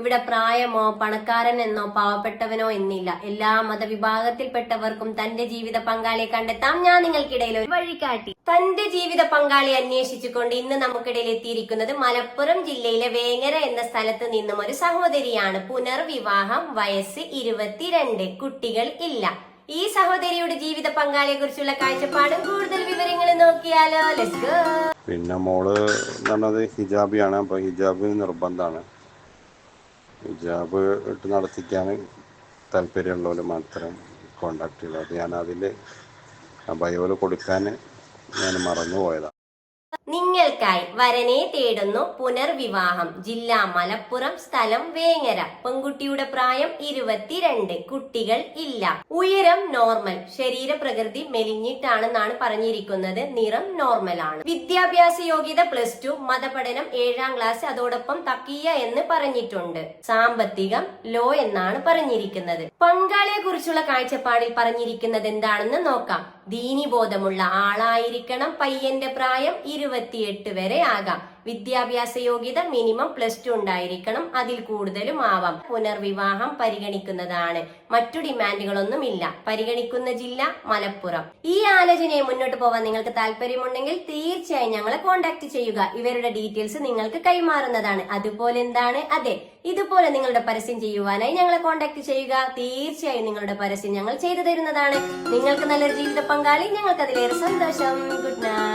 ഇവിടെ പ്രായമോ പണക്കാരൻ എന്നോ പാവപ്പെട്ടവനോ എന്നില്ല. എല്ലാ മതവിഭാഗത്തിൽപ്പെട്ടവർക്കും തന്റെ ജീവിത പങ്കാളിയെ കണ്ടെത്താം. ഞാൻ നിങ്ങൾക്കിടയിൽ ഒരു വഴികാട്ടി. തന്റെ ജീവിത പങ്കാളി അന്വേഷിച്ചുകൊണ്ട് ഇന്ന് നമുക്കിടയിൽ എത്തിയിരിക്കുന്നത് മലപ്പുറം ജില്ലയിലെ വേങ്ങര എന്ന സ്ഥലത്ത് നിന്നും ഒരു സഹോദരിയാണ്. പുനർവിവാഹം വയസ്സ് ഇരുപത്തിരണ്ട്. കുട്ടികൾ ഇല്ല. ഈ സഹോദരിയുടെ ജീവിത പങ്കാളിയെ കുറിച്ചുള്ള കാഴ്ചപ്പാടും കൂടുതൽ വിവരങ്ങൾ നോക്കിയാലോ. ലെറ്റ്സ് ഗോ പിന്നെ മോൾ ഹിജാബിയാണ്. അപ്പോൾ ഹിജാബ് നിർബന്ധമാണ്. ഹിജാബ് ഇട്ട് നടത്തിക്കാൻ താല്പര്യമുള്ളവർ മാത്രം കോണ്ടാക്ട് ചെയ്തു അത് ഞാൻ അതിൽ ബയോയിൽ കൊടുക്കാൻ ഞാൻ മറന്നു പോയതാണ് നിങ്ങൾക്കായി വരനെ തേടുന്നു പുനർവിവാഹം. ജില്ല മലപ്പുറം സ്ഥലം വേങ്ങര. പെൺകുട്ടിയുടെ പ്രായം ഇരുപത്തിരണ്ട്. കുട്ടികൾ ഇല്ല. ഉയരം നോർമൽ. ശരീരപ്രകൃതി മെലിഞ്ഞിട്ടാണെന്നാണ് പറഞ്ഞിരിക്കുന്നത്. നിറം നോർമൽ ആണ് വിദ്യാഭ്യാസ യോഗ്യത പ്ലസ് ടു. മതപഠനം ഏഴാം ക്ലാസ്. അതോടൊപ്പം തക്കിയ എന്ന് പറഞ്ഞിട്ടുണ്ട്. സാമ്പത്തികം ലോ എന്നാണ് പറഞ്ഞിരിക്കുന്നത്. പങ്കാളിയെ കുറിച്ചുള്ള കാഴ്ചപ്പാടിൽ പറഞ്ഞിരിക്കുന്നത് എന്താണെന്ന് നോക്കാം. ദീനിബോധമുള്ള ആളായിരിക്കണം പയ്യന്റെ പ്രായം ഇരുപത്തിയെട്ട് വരെ ആകാം. വിദ്യാഭ്യാസ യോഗ്യത മിനിമം പ്ലസ് ടു ഉണ്ടായിരിക്കണം. അതിൽ കൂടുതലും ആവാം. പുനർവിവാഹം പരിഗണിക്കുന്നതാണ്. മറ്റു ഡിമാൻഡുകളൊന്നും ഇല്ല പരിഗണിക്കുന്ന ജില്ല മലപ്പുറം. ഈ ആലോചനയെ മുന്നോട്ട് പോവാൻ നിങ്ങൾക്ക് താല്പര്യമുണ്ടെങ്കിൽ തീർച്ചയായും ഞങ്ങളെ കോൺടാക്ട് ചെയ്യുക. ഇവരുടെ ഡീറ്റെയിൽസ് നിങ്ങൾക്ക് കൈമാറുന്നതാണ്. അതുപോലെ എന്താണ്? അതെ ഇതുപോലെ നിങ്ങളുടെ പരസ്യം ചെയ്യുവാനായി ഞങ്ങളെ കോൺടാക്ട് ചെയ്യുക. തീർച്ചയായും നിങ്ങളുടെ പരസ്യം ഞങ്ങൾ ചെയ്തു തരുന്നതാണ്. നിങ്ങൾക്ക് നല്ലൊരു ജീവിത പങ്കാളി. ഞങ്ങൾക്ക് അതിലേറെ സന്തോഷം. Good night